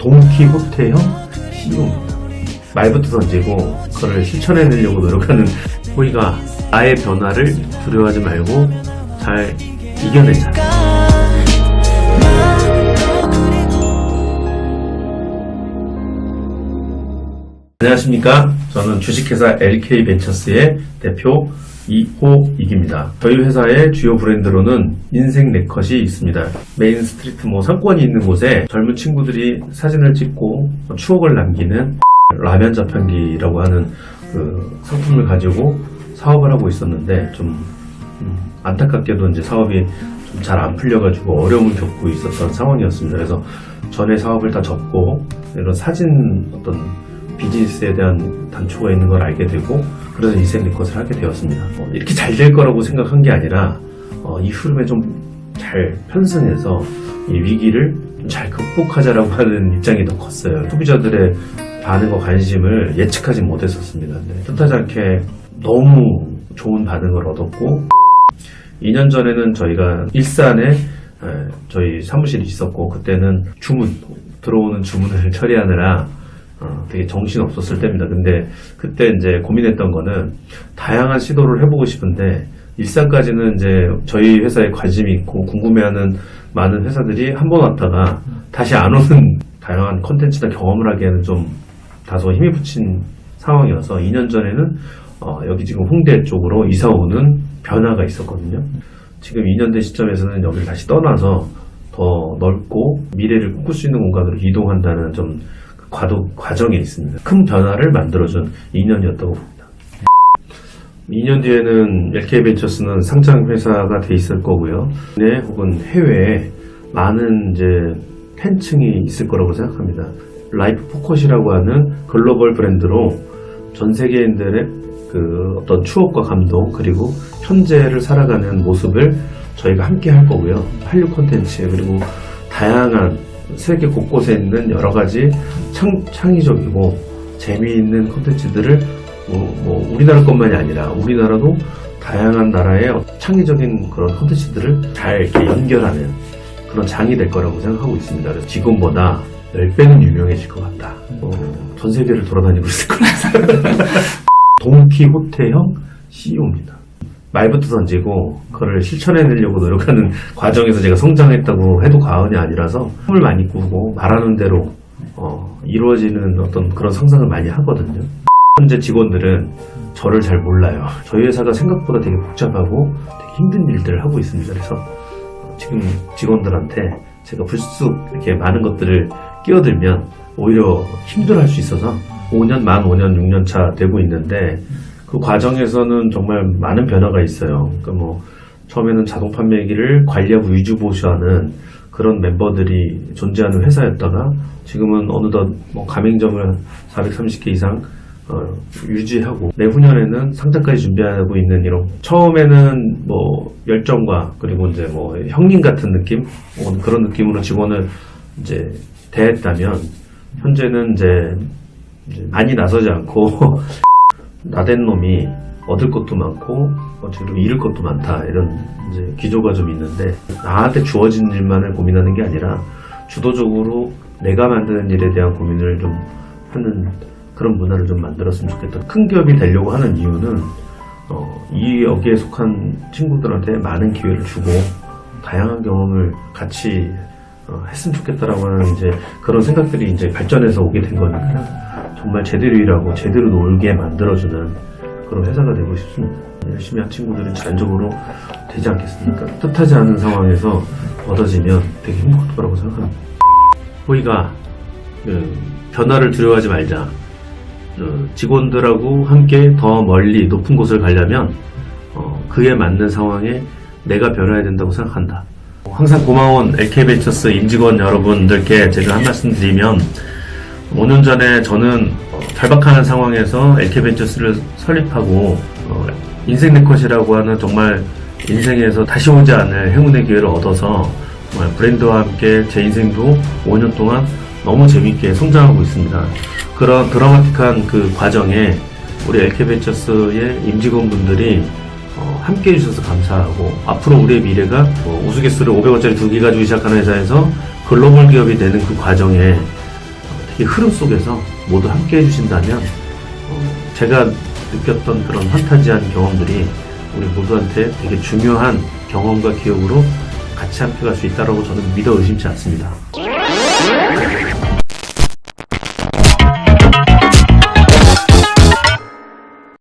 돈키호테형 CEO입니다. 말부터 던지고 그걸 실천해내려고 노력하는 호이가 나의 변화를 두려워하지 말고 잘 이겨내자. 안녕하십니까. 저는 주식회사 LK벤처스의 대표 이호익입니다. 저희 회사의 주요 브랜드로는 인생 네컷이 있습니다. 메인 스트리트 뭐 상권이 있는 곳에 젊은 친구들이 사진을 찍고 추억을 남기는 라면 자판기라고 하는 그 상품을 가지고 사업을 하고 있었는데 좀 음, 안타깝게도 이제 사업이 좀 잘 안 풀려가지고 어려움을 겪고 있었던 상황이었습니다. 그래서 전에 사업을 다 접고 이런 사진 어떤 비즈니스에 대한 단초가 있는 걸 알게 되고 그래서 인생 리컷을 하게 되었습니다. 어, 이렇게 잘 될 거라고 생각한 게 아니라 어, 이 흐름에 좀 잘 편승해서 이 위기를 좀 잘 극복하자라고 하는 입장이 더 컸어요. 소비자들의 반응과 관심을 예측하지 못했었습니다. 네, 뜻하지 않게 너무 좋은 반응을 얻었고 2년 전에는 저희가 일산에 에, 저희 사무실이 있었고 그때는 주문 들어오는 주문을 처리하느라 어, 되게 정신 없었을 때입니다. 근데 그때 이제 고민했던 거는 다양한 시도를 해보고 싶은데 일산까지는 이제 저희 회사에 관심이 있고 궁금해하는 많은 회사들이 한 번 왔다가 다시 안 오는 다양한 컨텐츠나 경험을 하기에는 좀 다소 힘이 붙인 상황이어서 2년 전에는 어, 여기 지금 홍대 쪽으로 이사 오는 변화가 있었거든요. 지금 2년 된 시점에서는 여기를 다시 떠나서 더 넓고 미래를 꿈꿀 수 있는 공간으로 이동한다는 좀 과도, 과정에 있습니다. 큰 변화를 만들어준 2년이었다고 봅니다. 2년 뒤에는 LK벤처스는 상장 회사가 돼 있을 거고요. 네, 혹은 해외에 많은 이제 팬층이 있을 거라고 생각합니다. 라이프 포컷이라고 하는 글로벌 브랜드로 전 세계인들의 그 어떤 추억과 감동 그리고 현재를 살아가는 모습을 저희가 함께 할 거고요. 한류 콘텐츠 그리고 다양한 세계 곳곳에 있는 여러 가지 창, 창의적이고 재미있는 콘텐츠들을 뭐, 뭐 우리나라 것만이 아니라 우리나라도 다양한 나라의 창의적인 그런 콘텐츠들을 잘 이렇게 연결하는 그런 장이 될 거라고 생각하고 있습니다. 그래서 지금보다 10배는 유명해질 것 같다. 어, 전 세계를 돌아다니고 있을 거라 돈키호테형 CEO입니다. 말부터 던지고 그걸 실천해내려고 노력하는 과정에서 제가 성장했다고 해도 과언이 아니라서 꿈을 많이 꾸고 말하는 대로 어, 이루어지는 어떤 그런 상상을 많이 하거든요. 현재 직원들은 저를 잘 몰라요. 저희 회사가 생각보다 되게 복잡하고 되게 힘든 일들을 하고 있습니다. 그래서 어, 지금 직원들한테 제가 불쑥 이렇게 많은 것들을 끼어들면 오히려 힘들어할 수 있어서 5년, 만 5년, 6년 차 되고 있는데 그 과정에서는 정말 많은 변화가 있어요. 그러니까 뭐 처음에는 자동 판매기를 관리하고 유지 보수하는 그런 멤버들이 존재하는 회사였다가 지금은 어느덧 뭐 가맹점을 430개 이상 어, 유지하고 내후년에는 상장까지 준비하고 있는 이런 처음에는 뭐 열정과 그리고 이제 뭐 형님 같은 느낌 뭐 그런 느낌으로 직원을 이제 대했다면 현재는 이제 많이 나서지 않고 나댄 놈이 얻을 것도 많고 어, 그리고 잃을 것도 많다 이런 이제 기조가 좀 있는데 나한테 주어진 일만을 고민하는 게 아니라 주도적으로 내가 만드는 일에 대한 고민을 좀 하는 그런 문화를 좀 만들었으면 좋겠다. 큰 기업이 되려고 하는 이유는 어, 이 여기에 속한 친구들한테 많은 기회를 주고 다양한 경험을 같이 어, 했으면 좋겠다라고 하는 이제 그런 생각들이 이제 발전해서 오게 된 거니까요. 정말 제대로 일하고 제대로 놀게 만들어주는 그런 회사가 되고 싶습니다. 열심히 한 친구들은 자연적으로 되지 않겠습니까? 뜻하지 않은 상황에서 얻어지면 되게 행복할 거라고 생각합니다. 호이가 그, 변화를 두려워하지 말자. 어, 직원들하고 함께 더 멀리 높은 곳을 가려면 어, 그에 맞는 상황에 내가 변해야 된다고 생각한다. 항상 고마운 LK벤처스 임직원 여러분들께 제가 한 말씀 드리면 5년 전에 저는 어, 절박한 상황에서 LK벤처스를 설립하고 어, 인생 네컷이라고 하는 정말 인생에서 다시 오지 않을 행운의 기회를 얻어서 브랜드와 함께 제 인생도 5년 동안 너무 재밌게 성장하고 있습니다. 그런 드라마틱한 그 과정에 우리 LK벤처스의 임직원분들이 어, 함께 해주셔서 감사하고 앞으로 우리의 미래가 뭐 우스갯소리 500원짜리 두 개 가지고 시작하는 회사에서 글로벌 기업이 되는 그 과정에 이 흐름 속에서 모두 함께 해주신다면 어, 제가 느꼈던 그런 판타지한 경험들이 우리 모두한테 되게 중요한 경험과 기억으로 같이 함께 갈 수 있다고 저는 믿어 의심치 않습니다.